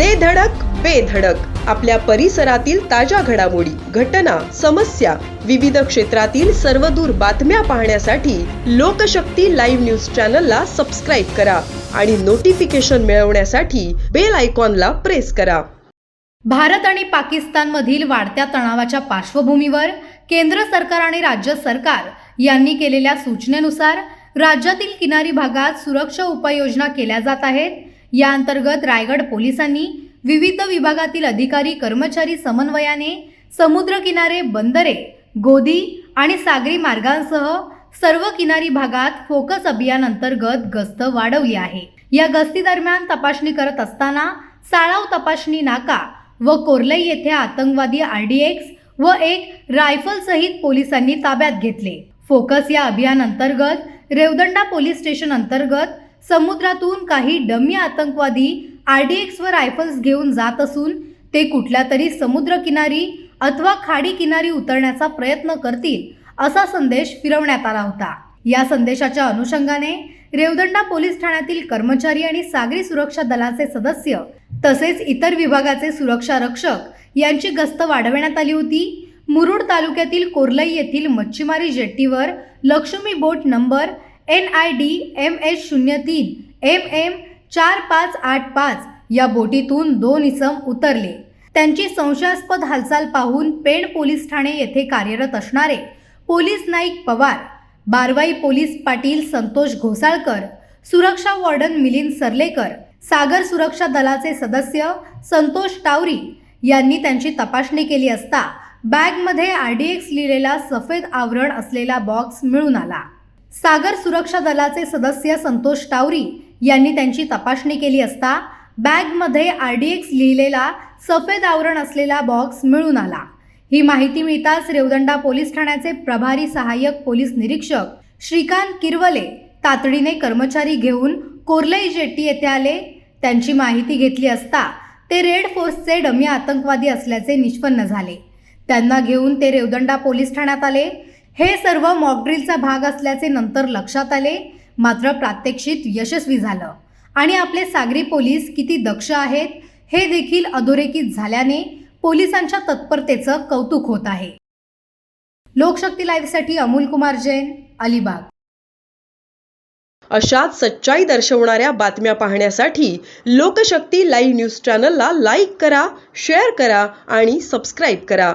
दे धडक बेधडक आपल्या परिसरातील ताज्या घडामोडी घटना समस्या विविध क्षेत्रातील सर्वदूर बातम्या पाहण्यासाठी लोकशक्ती लाईव्ह न्यूज चॅनलला सबस्क्राईब करा आणि नोटिफिकेशन मिळवण्यासाठी बेल आयकॉनला प्रेस करा. भारत आणि पाकिस्तानमधील वाढत्या तणावाच्या पार्श्वभूमीवर केंद्र सरकार आणि राज्य सरकार यांनी केलेल्या सूचनेनुसार राज्यातील किनारी भागात सुरक्षा उपाययोजना केल्या जात आहेत. या अंतर्गत रायगड पोलिसांनी विविध विभागातील अधिकारी कर्मचारी समन्वयाने समुद्र किनारे बंदरे गोदी आणि सागरी मार्गांसह सर्व किनारी भागात फोकस अभियान अंतर्गत गस्त वाढवली आहे. या गस्ती दरम्यान तपासणी करत असताना साळाव तपासणी नाका व कोर्लई येथे आतंकवादी आरडीएक्स व एक रायफल सहित पोलिसांनी ताब्यात घेतले. फोकस या अभियान अंतर्गत रेवदंडा पोलीस स्टेशन अंतर्गत समुद्रातून काही डमी आतंकवादी आरडीएक्स व रायफल्स घेऊन जात असून ते कुठल्या तरी समुद्र किनारी अथवा खाडी किनारी उतरण्याचा प्रयत्न करतील असा संदेश फिरवण्यात आला होता. या संदेशाच्या अनुषंगाने रेवदंडा पोलीस ठाण्यातील कर्मचारी आणि सागरी सुरक्षा दलाचे सदस्य तसेच इतर विभागाचे सुरक्षा रक्षक यांची गस्त वाढवण्यात आली होती. मुरुड तालुक्यातील कोर्लई येथील मच्छीमारी जेट्टीवर Lakshmi boat number N I D M H शून्य तीन एम एम चार पाच आठ पाच या बोटीतून दोन इसम उतरले. त्यांची संशयास्पद हालचाल पाहून पेण पोलीस ठाणे येथे कार्यरत असणारे पोलीस नाईक पवार बारवाई पोलीस पाटील संतोष घोसाळकर सुरक्षा वॉर्डन मिलिंद सरलेकर सागर सुरक्षा दलाचे सदस्य संतोष टावरी यांनी त्यांची तपासणी केली असता बॅगमध्ये आर डी एक्स लिहिलेला सफेद आवरण असलेला बॉक्स मिळून आला. सागर सुरक्षा दलाचे सदस्य संतोष टावरी यांनी त्यांची तपासणी केली असता बॅगमध्ये आर डी एक्स लिहिलेला सफेद आवरण असलेला बॉक्स मिळून आला. ही माहिती मिळताच रेवदंडा पोलीस ठाण्याचे प्रभारी सहाय्यक पोलीस निरीक्षक श्रीकांत किरवले तातडीने कर्मचारी घेऊन कोर्लई जेट्टी येथे आले. त्यांची माहिती घेतली असता ते रेड फोर्सचे डमी आतंकवादी असल्याचे निष्पन्न झाले. त्यांना घेऊन ते रेवदंडा पोलीस ठाण्यात आले. हे सर्व मॉकड्रिलचा भाग असल्याचे नंतर लक्षात आले. मात्र प्रात्यक्षित यशस्वी झालं. आणि आपले सागरी पोलीस किती दक्ष आहेत हे देखील अधोरेखित झाल्याने पोलिसांच्या तत्परतेचं कौतुक होत आहे. लोकशक्ती लाईव्हसाठी अमोल कुमार जैन अलिबाग. अशाच सच्चाई दर्शवणाऱ्या बातम्या पाहण्यासाठी लोकशक्ती लाईव्ह न्यूज चॅनलला लाईक करा शेअर करा आणि सबस्क्राईब करा.